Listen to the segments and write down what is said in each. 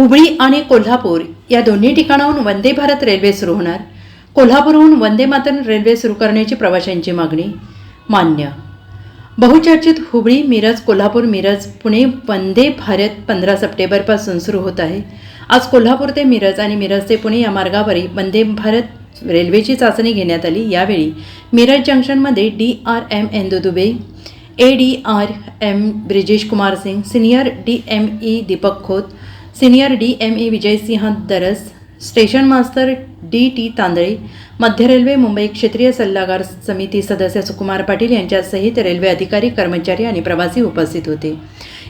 हुबळी आणि कोल्हापूर या दोन्ही ठिकाणाहून वंदे भारत रेल्वे सुरू होणार. कोल्हापूरहून वंदे मातरम रेल्वे सुरू करण्याची प्रवाशांची मागणी मान्य. बहुचर्चित हुबळी मिरज कोल्हापूर मिरज पुणे वंदे भारत पंधरा सप्टेंबरपासून सुरू होत आहे. आज कोल्हापूर ते मिरज आणि मिरज ते पुणे या मार्गावरील वंदे भारत रेल्वेची चाचणी घेण्यात आली. यावेळी मिरज जंक्शनमध्ये D R M Endu Dubey A D R M Brijesh Kumar Singh senior D M E Deepak Khot senior D M E Vijaysinh Daras station master D T Tandale मध्य रेल्वे मुंबई क्षेत्रीय सल्लागार समिती सदस्य सुकुमार पाटील यांच्यासहित रेल्वे अधिकारी कर्मचारी आणि प्रवासी उपस्थित होते.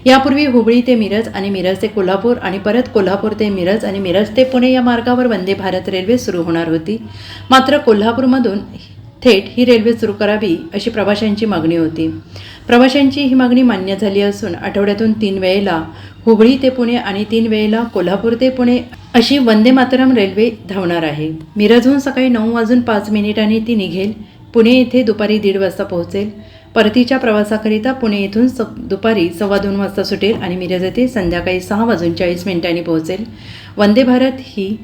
यापूर्वी हुबळी ते मिरज आणि मिरज ते कोल्हापूर आणि परत कोल्हापूर ते मिरज आणि मिरज ते पुणे या मार्गावर वंदे भारत रेल्वे सुरू होणार होती. मात्र कोल्हापूरमधून थेट ही रेल्वे सुरू करावी अशी प्रवाशांची मागणी होती. प्रवाशांची ही मागणी मान्य झाली असून आठवड्यातून तीन वेळेला हुबळी ते पुणे आणि तीन वेळेला कोल्हापूर ते पुणे अशी वंदे मातरम रेल्वे धावणार आहे. मिरजहून सकाळी नऊ वाजून पाच मिनिटांनी ती निघेल. पुणे येथे दुपारी दीड वाजता पोहोचेल. परतीच्या प्रवासाकरिता पुणे येथून स दुपारी सव्वा दोन वाजता सुटेल आणि मिरज येथे संध्याकाळी सहा वाजून चाळीस मिनिटांनी पोहोचेल. वंदे भारत ही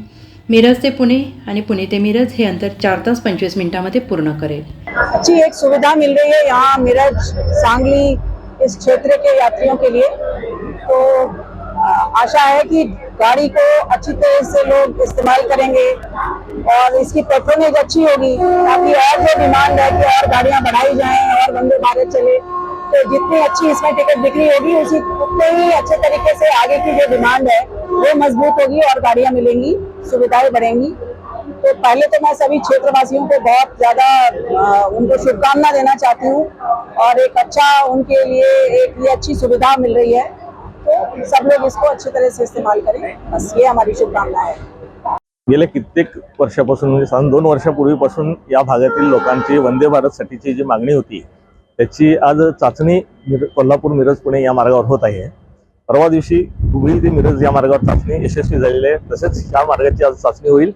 मिरज ते पुणे आणि पुणे ते मिरज हे अंतर चार तास पंचवीस मिनिटांमध्ये पूर्ण करेल. अच्छी एक सुविधा मिल रही है यहाँ मिरज सांगली इस क्षेत्र के यात्रियों के लिए। तो आशा है कि गाड़ी को अच्छी तरह से लोग इस्तेमाल करेंगे और इसकी पेट्रोनेज अच्छी होगी ताकि और जो डिमांड है कि और गाड़ियां बढ़ाई जाएं और वंदे भारत चले। तो जितनी अच्छी इसमें टिकट बिक्री होगी, उसी उतने ही अच्छे तरीके से आगे की जो डिमांड है, वो मज़बूत होगी और गाड़ियाँ मिलेंगी, सुविधाएँ बढ़ेंगी। तो पहले तो मैं सभी क्षेत्रवासियों को बहुत ज़्यादा उनको शुभकामना देना चाहती हूँ और एक अच्छा उनके लिए एक ये अच्छी सुविधा मिल रही है। तो सब लोग इसको अच्छी तरह से इस्तेमाल करें। बस ये हमारी शुभकामना है। गेल्या कित्येक वर्षापासून, म्हणजे साधारण दोन वर्षापूर्वीपासून या भागातील लोकांची वंदे भारतसाठीची जी मागणी होती त्याची आज चाचणी मिर- कोल्हापूर मिरज पुणे या मार्गावर होत आहे. परवा दिवशी हुबळी ते मिरज या मार्गावर चाचणी यशस्वी झालेली आहे. तसेच या मार्गाची आज चाचणी होईल.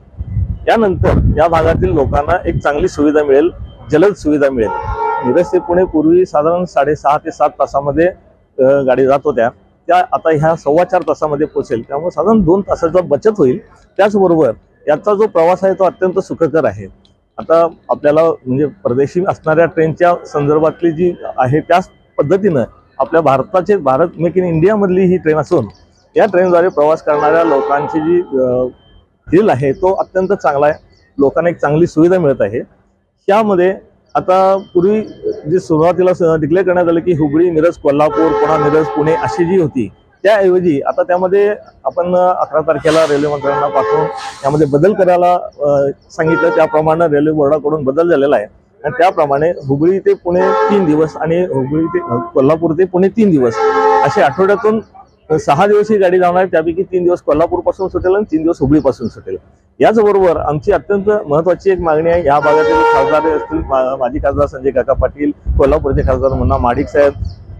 यानंतर या भागातील लोकांना एक चांगली सुविधा मिळेल जलद सुविधा मिळेल. मिरज ते पुणे पूर्वी साधारण साडेसहा ते सात तासामध्ये गाडी जात होत्या. त्या आता ह्या सव्वा चार तासामध्ये पोहोचेल. त्यामुळे साधारण दोन तासाचा बचत होईल. त्याचबरोबर याचा जो प्रवास आहे तो अत्यंत सुखकर आहे. आता आपल्याला म्हणजे परदेशी असणाऱ्या ट्रेनच्या संदर्भातली जी आहे त्याच पद्धतीनं आपल्या भारताचे भारत मेक इन इंडियामधली ही ट्रेन असून या ट्रेनद्वारे प्रवास करणाऱ्या लोकांची जी हिल आहे तो अत्यंत चांगला आहे. लोकांना एक चांगली सुविधा मिळत आहे. त्यामध्ये आता पूर्वी जी सुरुवातीला डिक्लेअर करण्यात आलं की हुबळी मिरज कोल्हापूर पुणा मिरज पुणे अशी जी होती त्याऐवजी आता त्यामध्ये आपण अकरा तारखेला रेल्वे मंत्र्यांना पाठवून त्यामध्ये बदल करायला सांगितलं. त्याप्रमाणे रेल्वे बोर्डाकडून बदल झालेला आहे. आणि त्याप्रमाणे हुबळी ते पुणे तीन दिवस आणि हुबळी ते कोल्हापूर ते पुणे तीन दिवस असे आठवड्यातून सहा दिवस ही गाडी जाणार. आहे त्यापैकी तीन दिवस कोल्हापूरपासून सुटेल आणि तीन दिवस हुबळीपासून सुटेल. याचबरोबर आमची अत्यंत महत्वाची एक मागणी आहे. या भागातील खासदार असतील मा- माजी खासदार संजय काका पाटील कोल्हापूरचे खासदार मुन्ना माडिक साहेब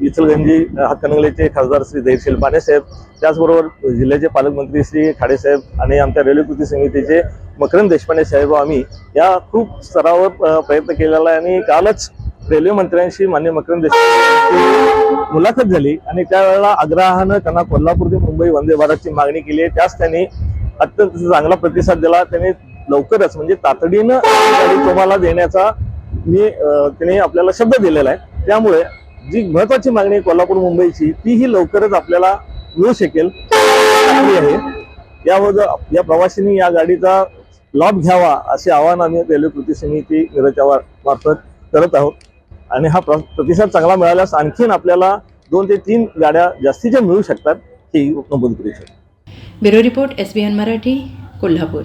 इचलगंजी हातकणंगलेचे खासदार श्री धैर्यशील पाने साहेब त्याचबरोबर जिल्ह्याचे पालकमंत्री श्री खाडे साहेब आणि आमच्या रेल्वे कृती समितीचे मकरंद देशपांडे साहेब आम्ही या खूप स्तरावर प्रयत्न केलेला आहे आणि कालच रेल्वे मंत्र्यांशी मान्य मकरंद देशपांडे मुलाखत झाली आणि त्यावेळेला आग्रहानं त्यांना कोल्हापूर ते मुंबई वंदे भारतची मागणी केली आहे. त्यास त्यांनी अत्यंत चांगला प्रतिसाद दिला. त्यांनी लवकरच म्हणजे तातडीनं तुम्हाला देण्याचा मी त्याने आपल्याला शब्द दिलेला आहे. त्यामुळे जी महत्वाची मागणी आहे कोल्हापूर मुंबईची तीही लवकरच आपल्याला मिळू शकेल. चांगली आहे. यावर या प्रवाशांनी या गाडीचा लाभ घ्यावा असे आवाहन आम्ही रेल्वे कृती समिती मिरजच्या मार्फत करत आहोत. आणि हा प्र- प्रतिसाद चांगला मिळाल्यास आणखीन आपल्याला दोन ते तीन गाड्या जास्तीच्या मिळू शकतात ही नमूद करू शकतो. Bureau report S B N Marathi Kolhapur.